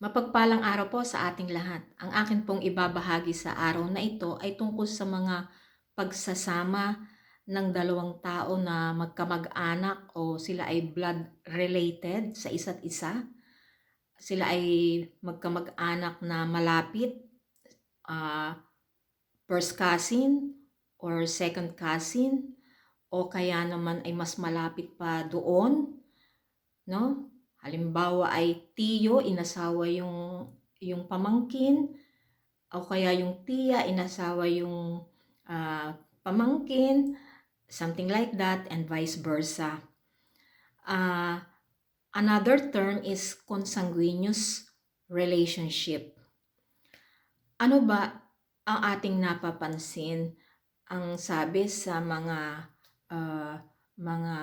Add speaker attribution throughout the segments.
Speaker 1: Mapagpalang araw po sa ating lahat. Ang akin pong ibabahagi sa araw na ito ay tungkol sa mga pagsasama ng dalawang tao na magkamag-anak o sila ay blood related sa isa't isa. Sila ay magkamag-anak na malapit, ah, first cousin or second cousin o kaya naman ay mas malapit pa doon, no? Halimbawa ay tiyo, inasawa yung yung pamangkin o kaya yung tiya, inasawa yung ah, pamangkin, something like that and vice versa. Ah, another term is consanguineous relationship. Ano ba ang ating napapansin? Ang sabi sa mga ah, mga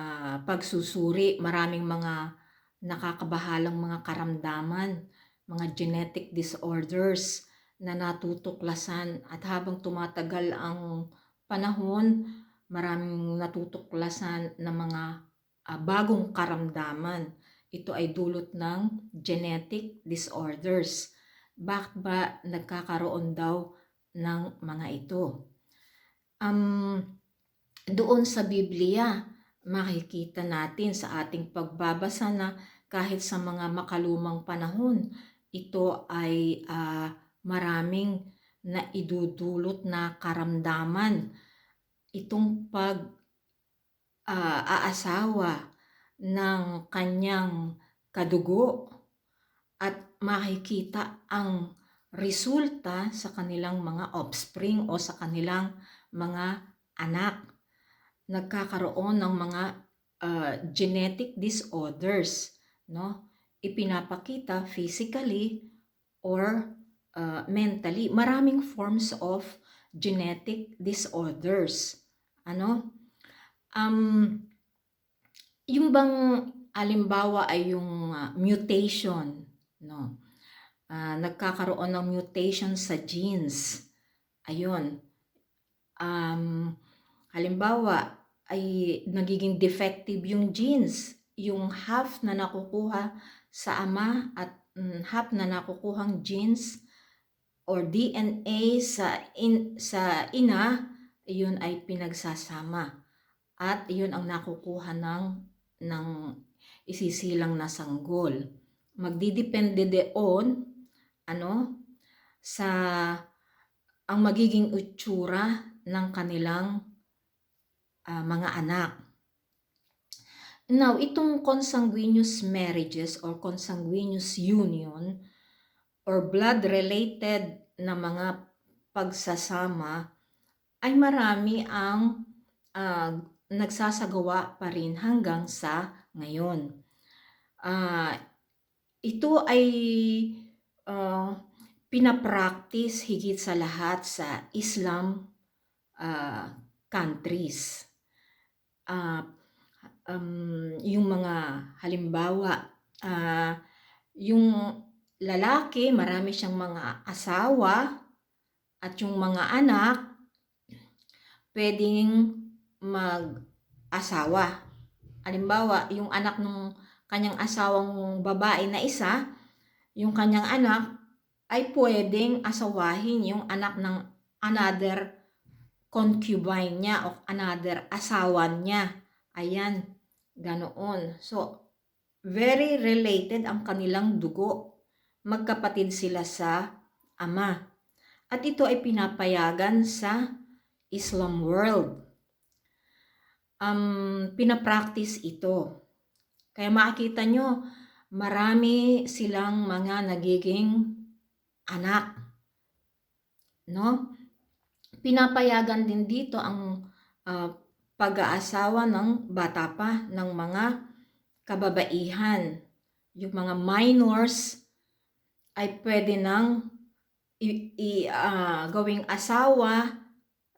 Speaker 1: pagsusuri, maraming mga nakakabahalang mga karamdaman, mga genetic disorders na natutuklasan at habang tumatagal ang panahon, maraming natutuklasan na mga ah, bagong karamdaman. Ito ay dulot ng genetic disorders. Bakit ba nagkakaroon daw ng mga ito? Um, doon sa Biblia, makikita natin sa ating pagbabasa na kahit sa mga makalumang panahon, ito ay ah, maraming na idudulot na karamdaman. Itong pag ah, aasawa ng kanyang kadugo at makikita ang resulta sa kanilang mga offspring o sa kanilang mga anak. Nagkakaroon ng mga uh, genetic disorders, no? Ipinapakita physically or uh, mentally. Maraming forms of genetic disorders. Ano? Um, yung bang alimbawa ay yung uh, mutation, no? Uh, nagkakaroon ng mutation sa genes. Ayun. Um, halimbawa, ay nagiging defective yung genes. Yung half na nakukuha sa ama at um, half na nakukuhang genes or DNA sa in, sa ina, yun ay pinagsasama. At yun ang nakukuha ng ng isisilang na sanggol. Magdidepende deon ano sa ang magiging itsura ng kanilang uh, mga anak. Now, itong consanguineous marriages or consanguineous union or blood-related na mga pagsasama ay marami ang uh, nagsasagawa pa rin hanggang sa ngayon. Uh, ito ay uh, pinapractice higit sa lahat sa Islam uh, countries. Uh, um, yung mga halimbawa, uh, yung lalaki, marami siyang mga asawa at yung mga anak, pwedeng mag-asawa. Halimbawa, yung anak ng kanyang asawang babae na isa, yung kanyang anak ay pwedeng asawahin yung anak ng another concubine niya o another asawa niya. Ayan, ganoon. So, very related ang kanilang dugo. Magkapatid sila sa ama. At ito ay pinapayagan sa Islam world. Um, pinapractice ito. Kaya makikita nyo, marami silang mga nagiging anak. No? Pinapayagan din dito ang uh, pag-aasawa ng bata pa ng mga kababaihan. Yung mga minors ay pwede nang i, i uh, gawing asawa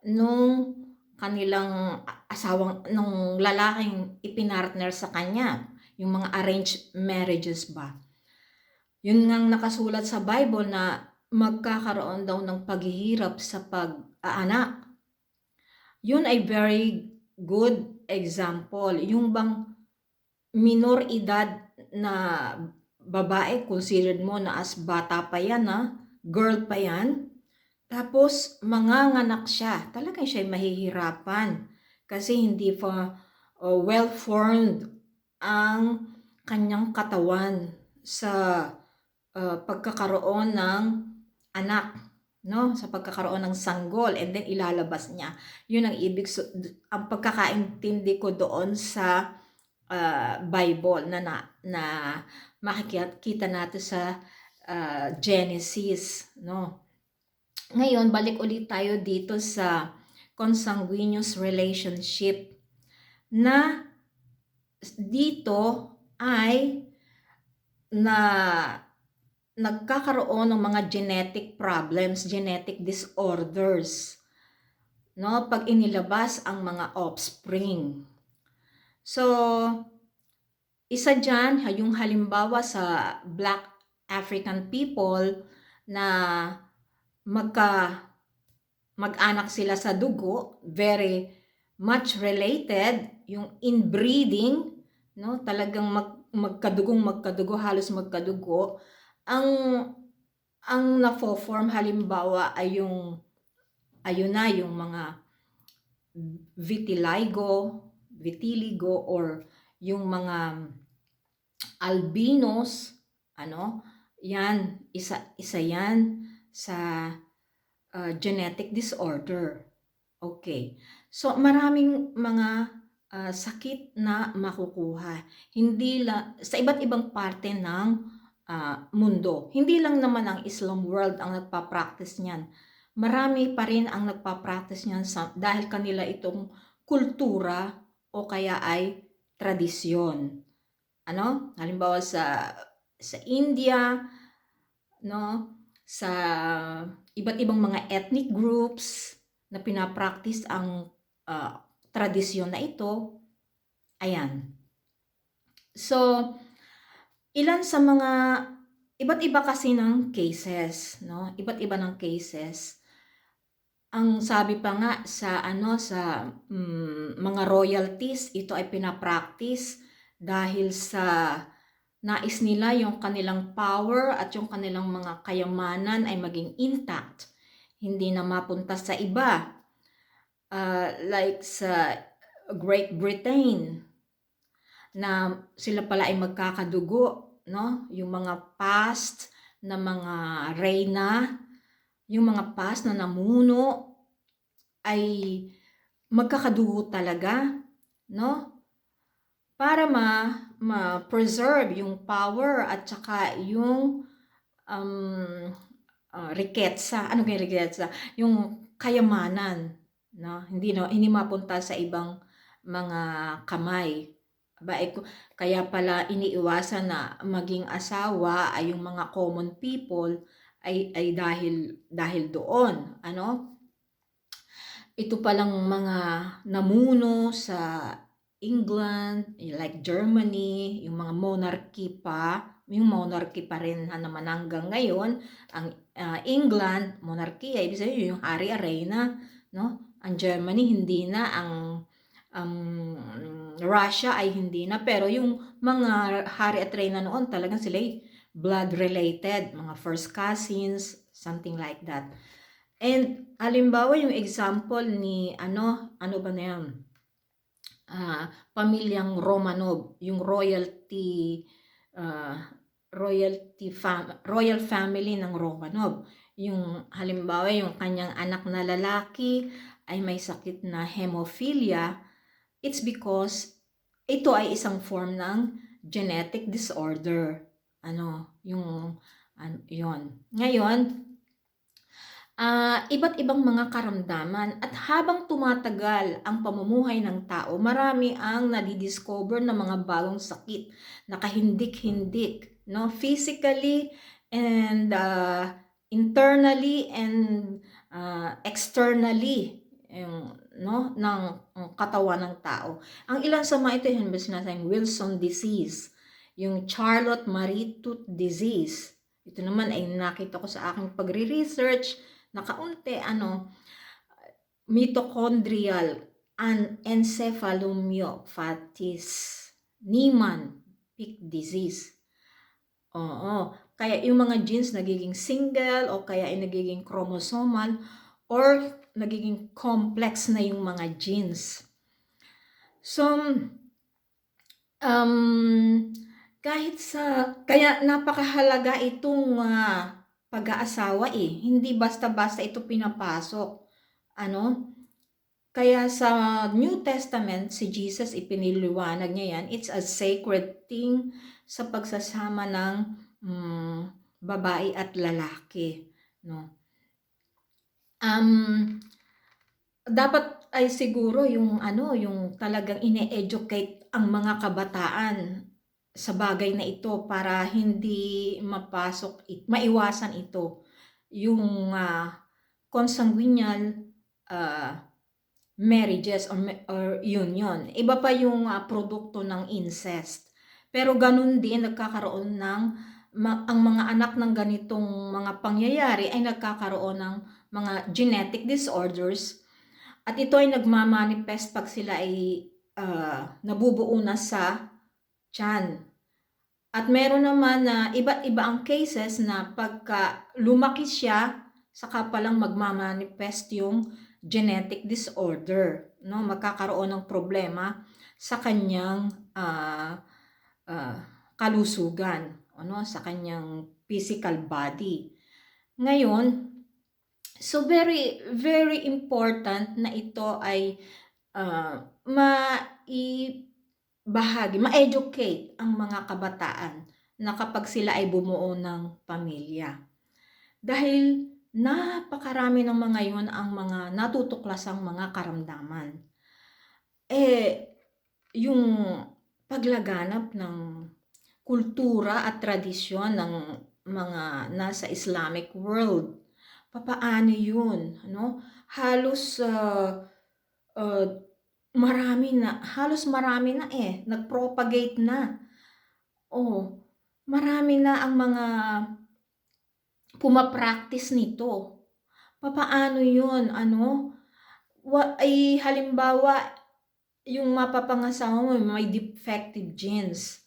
Speaker 1: nung kanilang asawang nung lalaking ipinartner sa kanya yung mga arranged marriages ba. Yun ngang nakasulat sa Bible na magkakaroon daw ng paghihirap sa pag-aanak. Yun ay very good example. Yung bang minor edad na babae, considered mo na as bata pa yan, ha? Girl pa yan. Tapos, manganganak siya. Talagang siya mahihirapan. Kasi hindi pa uh, well-formed ang kanyang katawan sa uh, pagkakaroon ng anak no? Sa pagkakaroon ng sanggol and then ilalabas niya. Yun ang ibig so, ang pagkakaintindi ko doon sa uh, Bible na na, na makikita natin sa uh, Genesis no? Ngayon balik ulit tayo dito sa consanguineous relationship na dito ay na nagkakaroon ng mga genetic problems, genetic disorders, no, pag inilabas ang mga offspring. So, isa dyan, yung halimbawa sa Black African people na magka mag-anak sila sa dugo, very much related, yung inbreeding, no, talagang mag, magkadugong magkadugo, halos magkadugo, ang ang nafo-form halimbawa ay yung ayun na yung mga vitiligo, vitiligo or yung mga albinos, ano, yan, isa, isa yan sa uh, genetic disorder. Okay. So, maraming mga uh, sakit na makukuha. Hindi la, sa iba't ibang parte ng uh, mundo. Hindi lang naman ang Islam world ang nagpa-practice niyan. Marami pa rin ang nagpa-practice niyan sa, dahil kanila itong kultura o kaya ay tradisyon. Ano? Halimbawa sa sa India, no? Sa iba't ibang mga ethnic groups na pinapractice ang uh, tradisyon na ito. Ayan. So, ilan sa mga iba't iba kasi ng cases, no? Iba't iba ng cases. Ang sabi pa nga sa ano sa um, mga royalties, ito ay pinapractice dahil sa nais nila yung kanilang power at yung kanilang mga kayamanan ay maging intact. Hindi na mapunta sa iba. Uh, like sa Great Britain na sila pala ay magkakadugo, no? Yung mga past na mga reyna, yung mga past na namuno ay magkakadugo talaga, no? Para ma ma-preserve yung power at saka yung um, uh, riketsa. Ano yung riketsa? Yung kayamanan, no? Hindi no, hindi mapunta sa ibang mga kamay. Ba, eh, kaya pala iniiwasan na maging asawa ay yung mga common people ay ay dahil dahil doon, ano? Ito palang mga namuno sa England, like Germany, yung mga monarchy pa, yung monarchy pa rin na naman hanggang ngayon, ang uh, England, monarchy, ibig sabihin yung hari arena, no? Ang Germany hindi na ang um, Russia ay hindi na pero yung mga hari at reyna noon talagang sila blood related, mga first cousins, something like that. And halimbawa yung example ni ano, ano ba na yan? Uh, pamilyang Romanov, yung royalty uh, royalty fam royal family ng Romanov. Yung halimbawa yung kanyang anak na lalaki ay may sakit na hemophilia, it's because ito ay isang form ng genetic disorder. Ano, yung ano, yon. Ngayon, uh, iba't ibang mga karamdaman at habang tumatagal ang pamumuhay ng tao, marami ang nadidiscover ng mga bagong sakit, nakahindik-hindik, no? Physically and uh, internally and uh, externally yung no ng katawan ng tao. Ang ilan sa mga ito yung sinasayang Wilson disease, yung Charlotte Marie Tooth disease. Ito naman ay nakita ko sa aking pagre-research na kaunti ano mitochondrial encephalomyopathies, Niemann Pick disease. Oo. Kaya yung mga genes nagiging single o kaya ay nagiging chromosomal or nagiging complex na yung mga genes. So, um, kahit sa, kaya napakahalaga itong ah, pag-aasawa eh. Hindi basta-basta ito pinapasok. Ano? Kaya sa New Testament, si Jesus ipiniliwanag niya yan, it's a sacred thing sa pagsasama ng mm, babae at lalaki. No? Um, dapat ay siguro yung ano, yung talagang ine-educate ang mga kabataan sa bagay na ito para hindi mapasok, maiwasan ito yung ah, consanguineal ah, marriages or, or union. Iba pa yung ah, produkto ng incest. Pero ganun din nagkakaroon ng ma- ang mga anak ng ganitong mga pangyayari ay nagkakaroon ng mga genetic disorders at ito ay nagmamanifest pag sila ay ah, nabubuo na sa tiyan. At meron naman na iba't iba ang cases na pagka lumaki siya, saka palang magmamanifest yung genetic disorder. No? Magkakaroon ng problema sa kanyang ah, ah, kalusugan, ano? sa kanyang physical body. Ngayon, so very, very important na ito ay ah, maibahagi, ma-educate ang mga kabataan na kapag sila ay bumuo ng pamilya. Dahil napakarami ng mga yon ang mga natutuklasang mga karamdaman. Eh, yung paglaganap ng kultura at tradisyon ng mga nasa Islamic world. Papaano yun? Ano? Halos uh, uh, marami na, halos marami na eh, nagpropagate na. Oh, marami na ang mga pumapractice nito. Papaano yun? Ano? Wa, ay halimbawa, yung mapapangasawa mo may defective genes.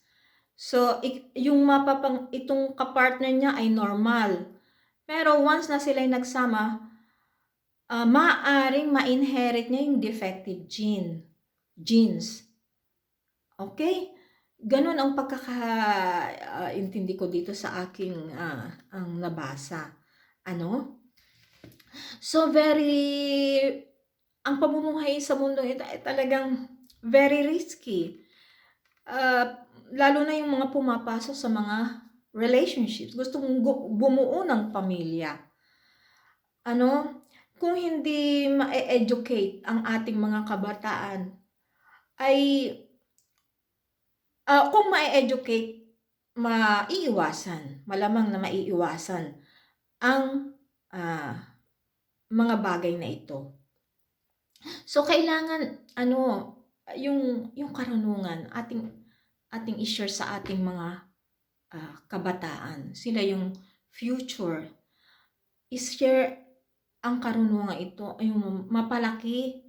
Speaker 1: So, yung mapapang, itong kapartner niya ay normal. Pero once na sila nagsama, uh, maaaring ma-inherit niya yung defective gene, genes. Okay? Ganon ang pagkakaintindi ko dito sa aking uh, ang nabasa. Ano? So, very, ang pamumuhay sa mundo ito ay talagang very risky. Uh, lalo na yung mga pumapasok sa mga relationships. Gusto mong bumuo ng pamilya. Ano? Kung hindi ma-educate ang ating mga kabataan, ay uh, kung ma-educate, maiiwasan, malamang na maiiwasan ang uh, mga bagay na ito. So kailangan ano, yung yung karunungan ating ating i-share sa ating mga uh, kabataan. Sila yung future. I-share ang karunungan ito, yung mapalaki,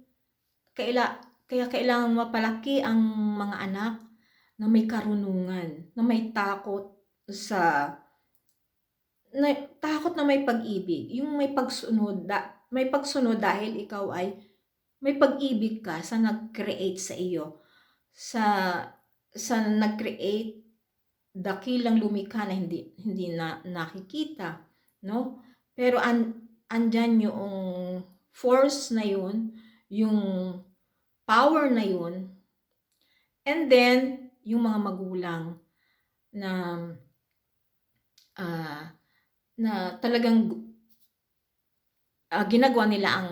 Speaker 1: kaila, kaya kailangan mapalaki ang mga anak na may karunungan, na may takot sa na, takot na may pag-ibig, yung may pagsunod, da, may pagsunod dahil ikaw ay may pag-ibig ka sa nag-create sa iyo, sa sa nag-create dakilang lumikha na hindi hindi na nakikita, no? Pero an andyan yung force na yun, yung power na yun, and then yung mga magulang na uh, na talagang uh, ginagawa nila ang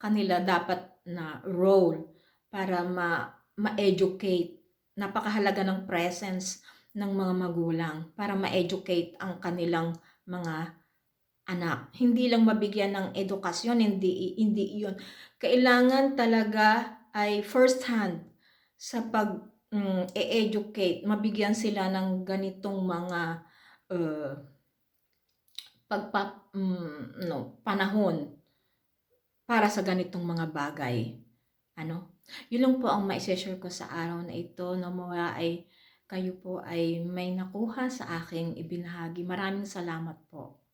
Speaker 1: kanila dapat na role para ma ma-educate napakahalaga ng presence ng mga magulang para ma-educate ang kanilang mga anak. Hindi lang mabigyan ng edukasyon, hindi hindi 'yon. Kailangan talaga ay first hand sa pag um, e-educate, mabigyan sila ng ganitong mga uh, pagpa um, no, panahon para sa ganitong mga bagay. Ano? Yun lang po ang ma-share ko sa araw na ito na mga ay kayo po ay may nakuha sa aking ibinahagi. Maraming salamat po.